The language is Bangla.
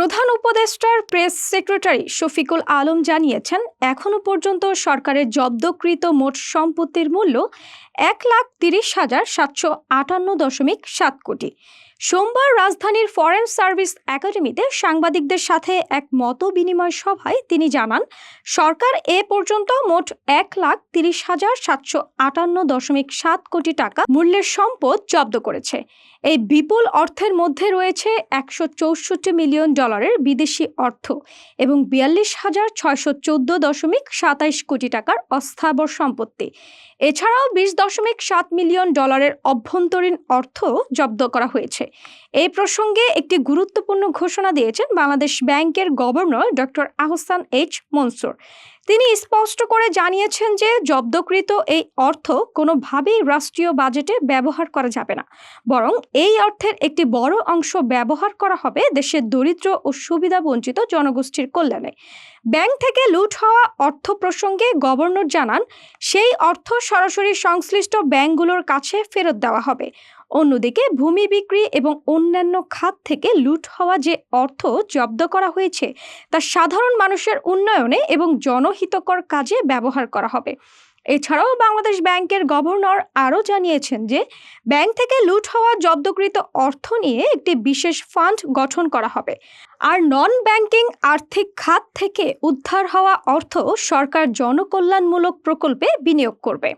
প্রধান উপদেষ্টার প্রেস সেক্রেটারি শফিকুল আলম জানিয়েছেন এখনও পর্যন্ত সরকারের জব্দকৃত মোট সম্পত্তির মূল্য এক লাখ তিরিশ হাজার সাতশো আটান্ন দশমিক সাত কোটি। সোমবার রাজধানীর ফরেন সার্ভিস একাডেমিতে সাংবাদিকদের সাথে এক মত বিনিময় সভায় তিনি জানান, সরকার এ পর্যন্ত মোট এক লাখ তিরিশ হাজার সাতশো আটান্ন দশমিক সাত কোটি টাকা মূল্যের সম্পদ জব্দ করেছে। এই বিপুল অর্থের মধ্যে রয়েছে একশো চৌষট্টি মিলিয়ন ডলারের বিদেশি অর্থ এবং বিয়াল্লিশ হাজার ছয়শো চোদ্দ দশমিক সাতাইশ কোটি টাকার অস্থাবর সম্পত্তি। এছাড়াও বিশ দশমিক সাত মিলিয়ন ডলারের অভ্যন্তরীণ অর্থ জব্দ করা হয়েছে। এই প্রসঙ্গে একটি গুরুত্বপূর্ণ ঘোষণা দিয়েছেন বাংলাদেশ ব্যাংকের governor doctor Ahsan H Mansur. তিনি স্পষ্ট করে জানিয়েছেন যে জব্দকৃত এই অর্থ কোনোভাবেই রাষ্ট্রীয় বাজেটে ব্যবহার করা যাবে না। বরং এই অর্থের একটি বড় অংশ ব্যবহার করা হবে দেশের দরিদ্র ও সুবিধা বঞ্চিত জনগোষ্ঠীর কল্যাণে। ব্যাংক থেকে লুট হওয়া অর্থ প্রসঙ্গে গভর্নর জানান, সেই অর্থ সরাসরি সংশ্লিষ্ট ব্যাংকগুলোর কাছে ফেরত দেওয়া হবে। অন্যদিকে ভূমি বিক্রি এবং অন্যান্য খাত থেকে লুট হওয়া যে অর্থ জব্দ করা হয়েছে, তা সাধারণ মানুষের উন্নয়নে এবং জনহিতকর কাজে ব্যবহার করা হবে। এছাড়াও বাংলাদেশ ব্যাংকের গভর্নর আরও জানিয়েছেন যে, ব্যাংক থেকে লুট হওয়া জব্দকৃত অর্থ নিয়ে একটি বিশেষ ফান্ড গঠন করা হবে। আর নন ব্যাংকিং আর্থিক খাত থেকে উদ্ধার হওয়া অর্থ সরকার জনকল্যাণমূলক প্রকল্পে বিনিয়োগ করবে।